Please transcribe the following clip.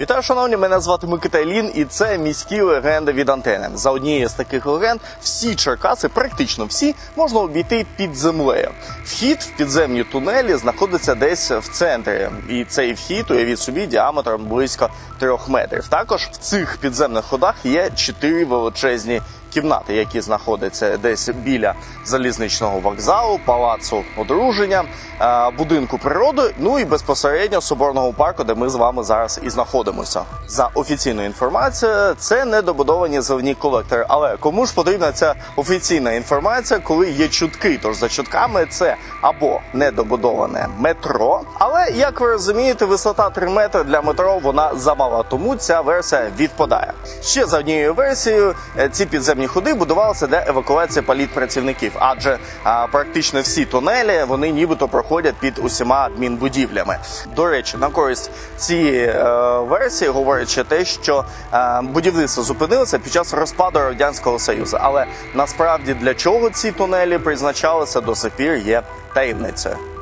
Вітаю, шановні! Мене звати Микита Ілін, і це міські легенди від антени. За однією з таких легенд всі Черкаси, практично всі, можна обійти під землею. Вхід в підземні тунелі знаходиться десь в центрі, і цей вхід, уявіть собі, діаметром близько трьох метрів. Також в цих підземних ходах є чотири величезні кімнати, які знаходяться десь біля залізничного вокзалу, палацу одруження, е, будинку природи, ну і безпосередньо соборного парку, де ми з вами зараз і знаходимося. За офіційною інформацією, це недобудовані зливні колектори. Але кому ж потрібна ця офіційна інформація, коли є чутки? Тож за чутками це або недобудоване метро, але як ви розумієте, висота 3 метри для метро вона замала, тому ця версія відпадає. Ще за однією версією, е, ці підземні ходи будувалися для евакуації політпрацівників, адже а, практично всі тунелі вони нібито проходять під усіма адмінбудівлями. До речі, на користь цієї е, версії говорить ще те, що е, будівництво зупинилося під час розпаду радянського союзу. Але насправді для чого ці тунелі призначалися до сих пір є таємницею.